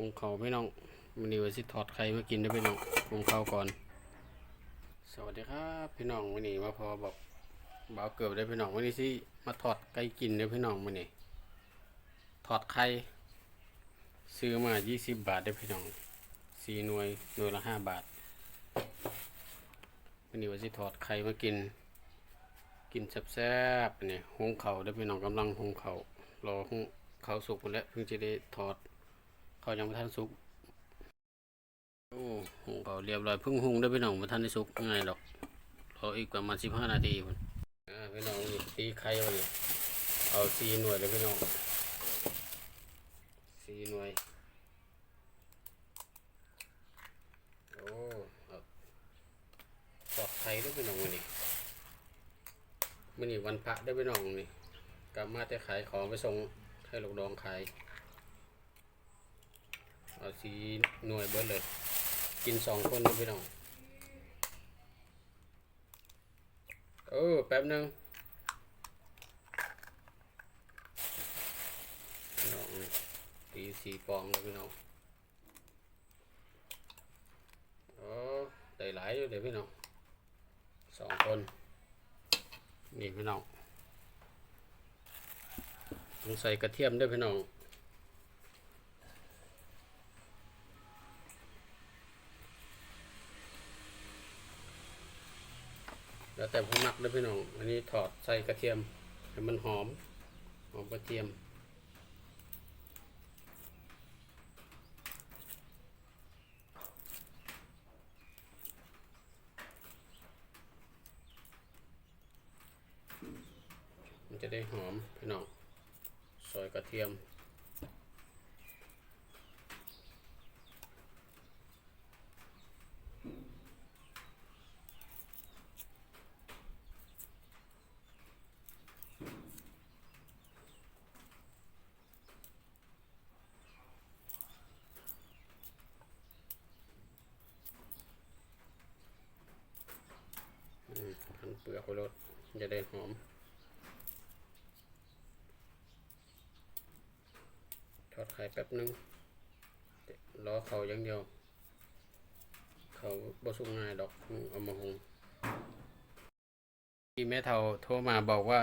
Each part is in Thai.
หุงเขาพี่น้องมันนี้ว่าสิถอดไข่มากินได้พี่น้องหุงข้าก่อน สวัสดีครับพี่น้องวันนี้มาพอบอกบ่าวเกิดได้พี่น้องวันนี้สิมาถอดไก่กินได้พี่น้องวันนี้ถอดไข่ซื้อมา 20 บาทได้พี่น้องสี่หน่วยหน่วยละห้าบาทวันนี้ว่าสิถอดไข่มากิน กินแซ่บๆนี่หุงเขาได้พี่น้องกำลังหุงเขารอหุงเขาสุกหมดแล้วเพิ่งจะได้ถอด เขาวยังไม่ทันสุก โอ้หงเขาเรียบร้อยพิ่งหุงได้อพี่น้องม่ทันได้สุกง่ายหรอกรออีกประมาณสิบห้านาทีพุ่นอ่าพี่น้องตีไข่วันนี้เอาสีหน่วยเลยพี่น้องสีหน่วยโอ้เอาถอดไข่ได้อพี่น้องวันนี้มื่อนี้วันพระได้ไปน้องนี่กลับมาแต่ขายของไปส่งให้ลูกดองขาย เอาสีหน่วยเบิดเลย กินสองคนนะพี่น้องเออแป๊บหนึงพี่น้องนี่ตีสีฟองแล้วพี่น้องโอ้ได้หลายอยู่เดี๋ยวพี่น้องสองคน นี่พี่น้องต้องใส่กระเทียมด้วยพี่น้อง แล้วแต่ผมมักด้วยพี่น้อง อันนี้ถอดใส่กระเทียมให้มันหอม หอมกระเทียม มันจะได้หอมพี่น้อง ซอยกระเทียม อืม หั่นเปลือกไปรสจะได้หอม ทอดไข่แป๊บนึงรอเขาอย่างเดียว เขาบ่สุกง่ายดอกเอามาหุงที่แม่เฒ่าโทรมาบอกว่า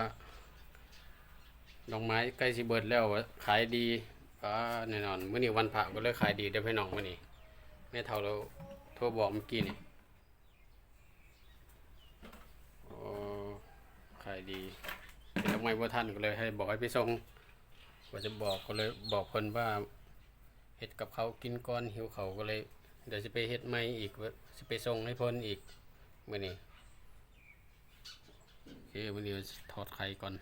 ดอกไม้ใกล้สิเบิดแล้วขายดีอ่าแน่นอนเมื้อนี้วันพระก็เลยขายดีเด้พี่น้องมื้อนี้แม่เฒ่าเราโทรบอกเมื่อกี้นี่อ๋อขายดีแต่ดอกไมว่าทันก็เลย ให้บอกให้ไปส่งว่าจะบอกก็เลยบอกคนว่าเห็ดกับเขากินก้อนหิวเขาก็เลย เดี๋ยวจะไปเห็ดใหม่อีกจะไปส่งให้พิ่นอีกมื่อนี้โอเคมื่อนี้ถอดไข่ก่อน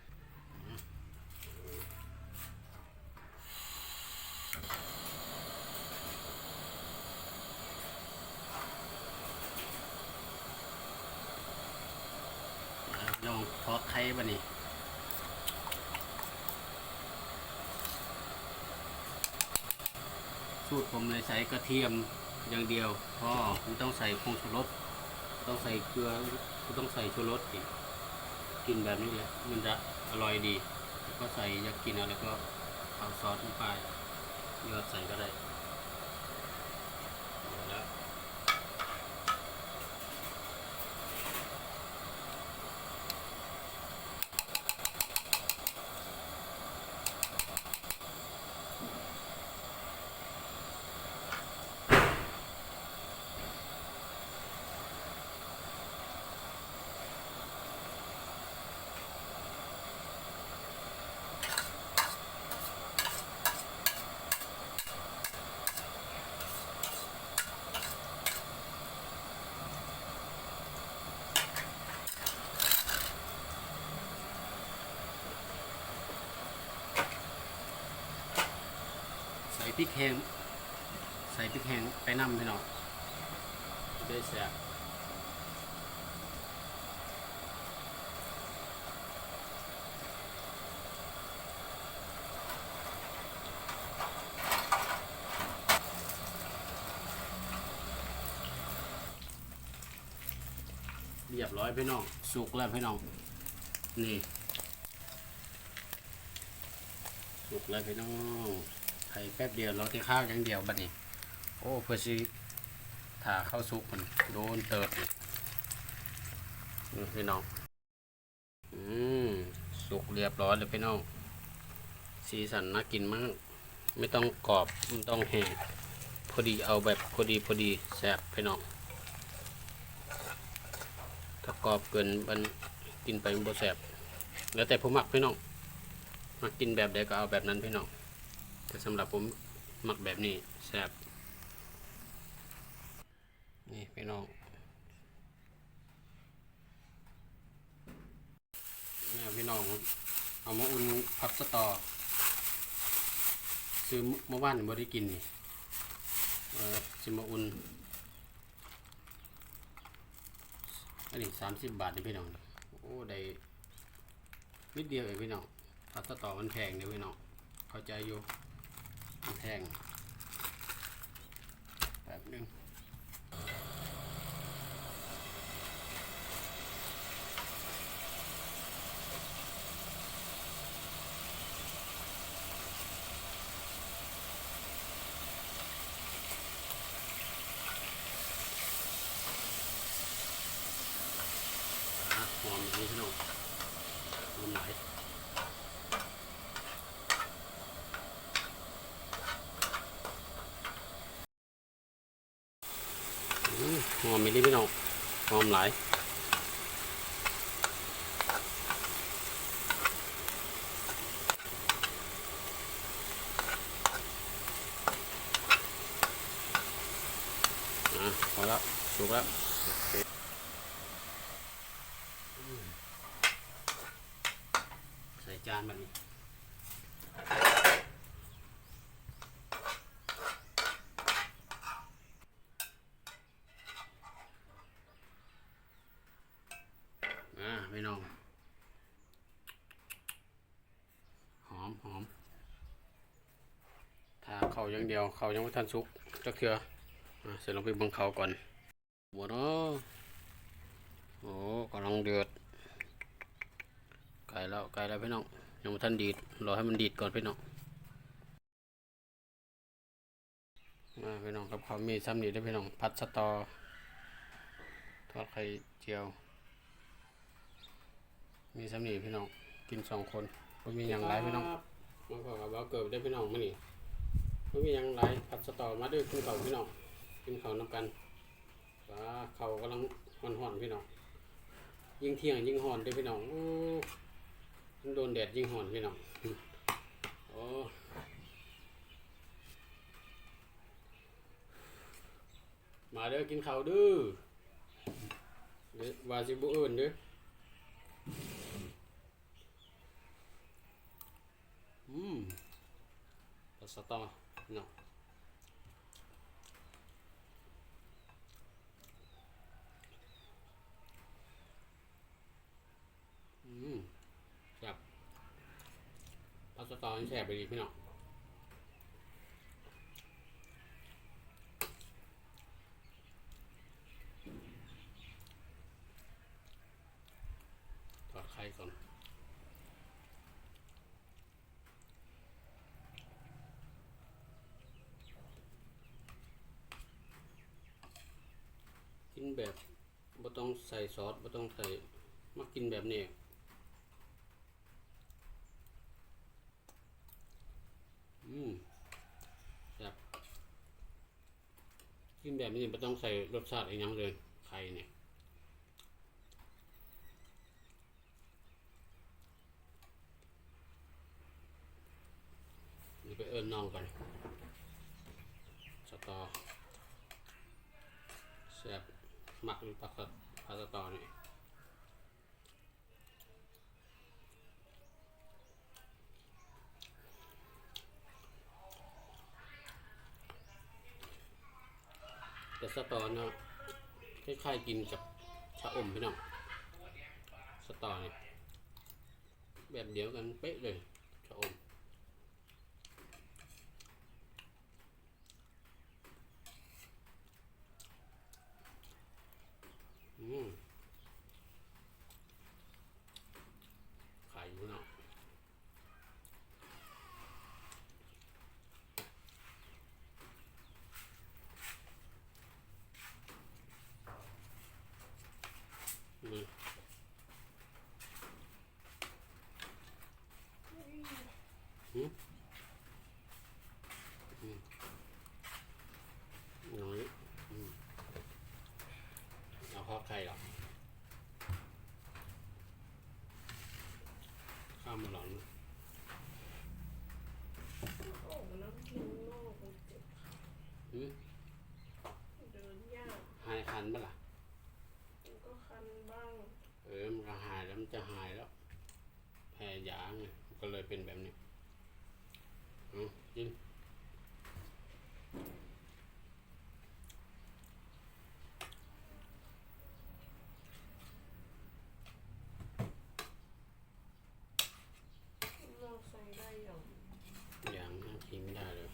ลองทอดไข่บัดนี้สูตรผมเลยใส่กระเทียมอย่างเดียวเพราะมันต้องใส่ผงชูรสต้องใส่เกลือต้องใส่ชูรสอีกกินแบบนี้แหละมันจะอร่อยดี ก็ใส่อยากกินอะไรก็เอาซอสลงไปยอดใส่ก็ได้ พริกแห้งใส่พริกแห้งไปนำไปหน่อยได้แซ่บเรียบร้อยพี่น้อง สุกแล้วพี่น้อง นี่ สุกแล้วพี่น้อง ไข่แป๊บเดียวรอที่ข้าวอย่างเดียวบัดนี้ โอ้เพื่อสิถ้าเข้าสุกมันโดนเติบนี่พี่น้อง อืมสุกเรียบร้อยเลยพี่น้อง สีสันน่ากินมาก ไม่ต้องกรอบ ไม่ต้องแห้งพอดีเอาแบบพอดีพอดีแซ่บพี่น้อง ถ้ากรอบเกินมันกินไปมันบ่แซ่บแล้วแต่ผมมักพี่น้องมักกินแบบใดก็เอาแบบนั้นพี่น้อง แต่สำหรับผมมักแบบนี้แซ่บนี่พี่น้องเนี่ยพี่น้อง เอามาอุ่นพับสตอซื้อเมื่อวานบ่ได้กินนี่เออสิมาอุ่นอันนี้สามสิบบาทนี่พี่น้องโอ้ได้นิดเดียวเองพี่น้องพับสตอมันแพงเนี่ยพี่น้องเข้าใจอยู่ แพงแบบนึงหอมอย่างนี้พี่น้องหอมหลาย อมหอมมีนี่พี่น้องหอมหลายอะพอแล้วสุกแล้วใส่จานแบบนี้ อ่าพี่น้อง หอมหอมถ้า เขาอย่างเดียวเขายังไม่ทันสุกจะเคืออ่าเสร็จลงไปบังเขาก่อนหัวเนาะโอ้กำลังเดือดไก่แล้วไก่แล้วพี่น้องยังไม่ทันดีดรอให้มันดีดก่อนพี่น้องมาพี่น้องกับเขามีซ้ำนีได้พี่น้องพัดสตอทอดไข่เจียว มีสำนีพี่น้องกินสองคนไม่มีอย่างไรพี่น้องมาขอกับว่าเกิดได้พี่น้องมานี่ ไม่มีอย่างไรผัดสตอมาด้วยกินเขาพี่น้องกินเขาน้ำกันว่าเขากำลังห่อนๆพี่น้องยิ่งเที่ยงยิ่งห่อนด้อพี่น้องอู้ยิ่งโดนแดดยิ่งห่อนพี่น้องโอ้มาเด้อกินข้าวด้อเด้อวาสิบุเอิญเด้ออืมปลาสตอ เนาะอืมแซ่บปลาสตอนี่แซ่บไปดีพี่น้องทอดไข่ก่อน กิน แบบบ่ต้องใส่ซอสบ่ต้องใส่มากินแบบนี้อืมแบบกินแบบนี้บ่ต้องใส่รสชาติอีกอย่างเลยไข่เนี่ยนี่ไปเอิ้นน้องก่อนสตอ แซ่บหมักผัก สดผักสตอนี่แต่สตอเนาะคล้ายๆกินกับชะอมพี่น้องสตอนี่แบบเดียวกันเป๊ะเลยชะอมอืมไข่พี่น้อง อืมน้อยอืมเอาข้าวไข่หรอข้าวมันร้อนโอ้น้ำกินโลกมันเจ็บอืมเดินยากหายคันปะล่ะ มันก็คันบ้างเออ มันก็หายแล้วมันจะหายแล้ว แพ้ยาไงมันก็เลยเป็นแบบนี้ อืมกินเราใส่ได้อย่างอย่างน่ากินไม่ได้เลย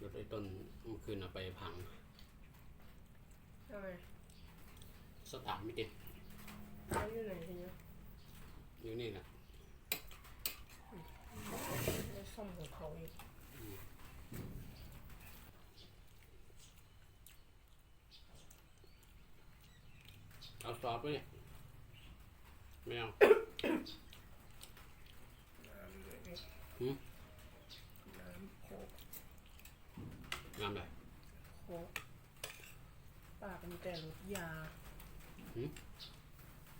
รถไอ้ต้นเมื่อคืนเอาไปพังทำไมสตาร์ทไม่ติดแล้วอยู่ไหนทีเนี้ยอยู่นี่แหละ แล้วซ่อมของเขาอีก เอาสอบไปเนี่ยไม่เอาน้ำด้วยดิหืมน้ำโคกงามเลยโคกปากมันแต่รสยา หืม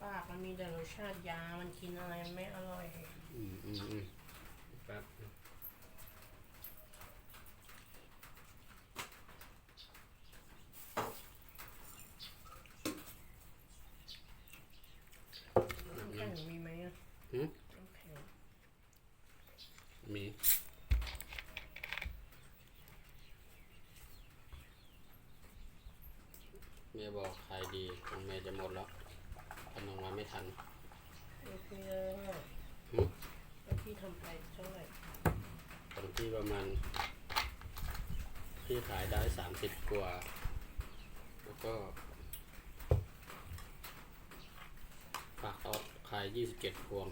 ปากมันมีแต่รสชาติยา มันกินอะไรไม่อร่อย อืมอืมอืมแป๊บน้ำแข็งมีไหมอะ หืมน้ำแข็งมีแม่บอกขายดีของแม่จะหมดแล้วทำออกมาไม่ทันไม่เพียงอะหืมแล้วพี่ทำไปเท่าไหร่ตอนที่ประมาณที่ขายได้สามสิบกว่า แล้วก็ฝากเอาขายยี่สิบเจ็ดพวง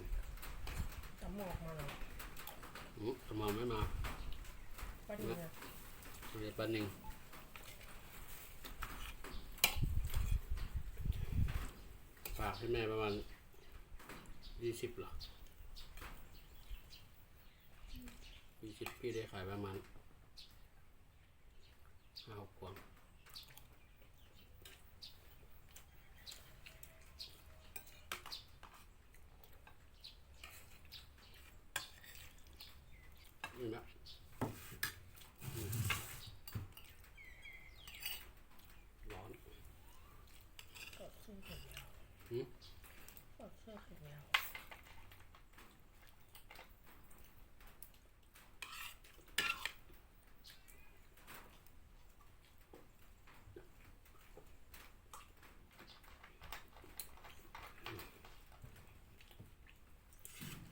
จะหมอกมาเหรออืมทำไมไม่มาป้าดีนะเดี๋ยวแป๊บนึงฝากให้แม่ประมาณยี่สิบหรอยี่สิบพี่ได้ขายประมาณห้าหกพวง นี่นะอืมร้อน กดเสื้อแขนยาว หืม กดเสื้อแขนยาว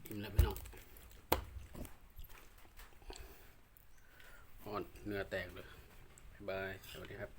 อิ่มแล้วพี่น้องอ่อน เนื้อแตกเลยบาย สวัสดีครับ